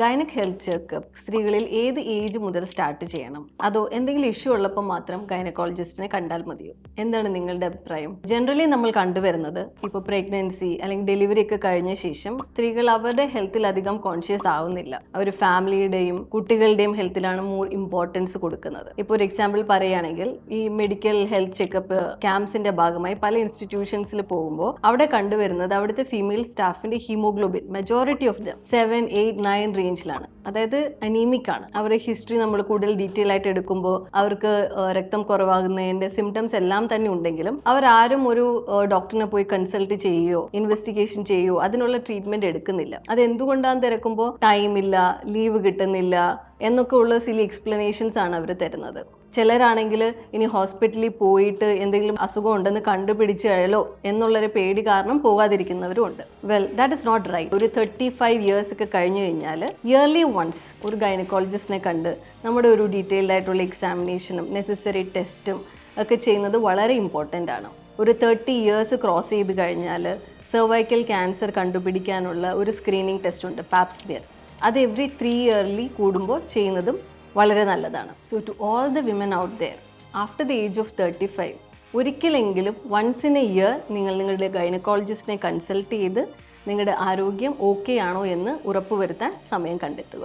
Gynaec health checkup സ്ത്രീകളിൽ ഏത് age മുതൽ സ്റ്റാർട്ട് ചെയ്യണം? അതോ എന്തെങ്കിലും ഇഷ്യൂ ഉള്ളപ്പോൾ മാത്രം ഗൈനക്കോളജിസ്റ്റിനെ കണ്ടാൽ മതിയോ? എന്താണ് നിങ്ങളുടെ അഭിപ്രായം? ജനറലി നമ്മൾ കണ്ടുവരുന്നത് ഇപ്പോൾ പ്രഗ്നൻസി അല്ലെങ്കിൽ ഡെലിവറി ഒക്കെ കഴിഞ്ഞ ശേഷം സ്ത്രീകൾ അവരുടെ ഹെൽത്തിൽ അധികം കോൺഷ്യസ് ആവുന്നില്ല. അവർ ഫാമിലിയുടെയും കുട്ടികളുടെയും ഹെൽത്തിലാണ് മോർ ഇമ്പോർട്ടൻസ് കൊടുക്കുന്നത്. ഇപ്പോൾ ഒരു എക്സാമ്പിൾ പറയുകയാണെങ്കിൽ ഈ മെഡിക്കൽ ഹെൽത്ത് ചെക്കപ്പ് ക്യാമ്പ്സിന്റെ ഭാഗമായി പല ഇൻസ്റ്റിറ്റ്യൂഷൻസിൽ പോകുമ്പോൾ അവിടെ കണ്ടുവരുന്നത് അവിടുത്തെ female സ്റ്റാഫിന്റെ haemoglobin majority of them seven eight nine റേഞ്ചിലാണ് അതായത് അനീമിക് ആണ്. അവരുടെ ഹിസ്റ്ററി നമ്മൾ കൂടുതൽ ഡീറ്റെയിൽ ആയിട്ട് എടുക്കുമ്പോൾ അവർക്ക് രക്തം കുറവാകുന്നതിന്റെ സിംറ്റംസ് എല്ലാം തന്നെ ഉണ്ടെങ്കിലും അവരാരും ഒരു ഡോക്ടറിനെ പോയി കൺസൾട്ട് ചെയ്യുകയോ ഇൻവെസ്റ്റിഗേഷൻ ചെയ്യുകയോ അതിനുള്ള ട്രീറ്റ്മെന്റ് എടുക്കുന്നില്ല. അത് എന്തുകൊണ്ടാന്ന് തിരക്കുമ്പോൾ ടൈമില്ല ലീവ് കിട്ടുന്നില്ല എന്നൊക്കെ ഉള്ള ചില എക്സ്പ്ലനേഷൻസ് ആണ് അവർ തരുന്നത്. ചിലരാണെങ്കിൽ ഇനി ഹോസ്പിറ്റലിൽ പോയിട്ട് എന്തെങ്കിലും അസുഖം ഉണ്ടെന്ന് കണ്ടുപിടിച്ചാലോ എന്നുള്ളൊരു പേടി കാരണം പോകാതിരിക്കുന്നവരും ഉണ്ട്. Well that is not right ഒരു തേർട്ടി ഫൈവ് ഇയേഴ്സ് ഒക്കെ കഴിഞ്ഞു കഴിഞ്ഞാൽ ഇയർലി വൺസ് ഒരു ഗൈനക്കോളജിസ്റ്റിനെ കണ്ട് നമ്മുടെ ഒരു ഡീറ്റെയിൽഡ് ആയിട്ടുള്ള എക്സാമിനേഷനും നെസസറി ടെസ്റ്റും ഒക്കെ ചെയ്യുന്നത് വളരെ ഇമ്പോർട്ടന്റ് ആണ്. ഒരു തേർട്ടി ഇയേഴ്സ് ക്രോസ് ചെയ്ത് കഴിഞ്ഞാൽ സെർവൈക്കൽ ക്യാൻസർ കണ്ടുപിടിക്കാനുള്ള ഒരു സ്ക്രീനിങ് ടെസ്റ്റ് ഉണ്ട് പാപ്സ്ബിയർ അത് എവറി ത്രീ ഇയർലി കൂടുമ്പോൾ ചെയ്യുന്നതും വളരെ നല്ലതാണ്. So to all the women out there after the age of thirty five ഒരിക്കലെങ്കിലും വൺസ് ഇൻ എ ഇയർ നിങ്ങൾ നിങ്ങളുടെ ഗൈനക്കോളജിസ്റ്റിനെ കൺസൾട്ട് ചെയ്ത് നിങ്ങളുടെ ആരോഗ്യം ഓക്കെ ആണോ എന്ന് ഉറപ്പുവരുത്താൻ സമയം കണ്ടെത്തുക.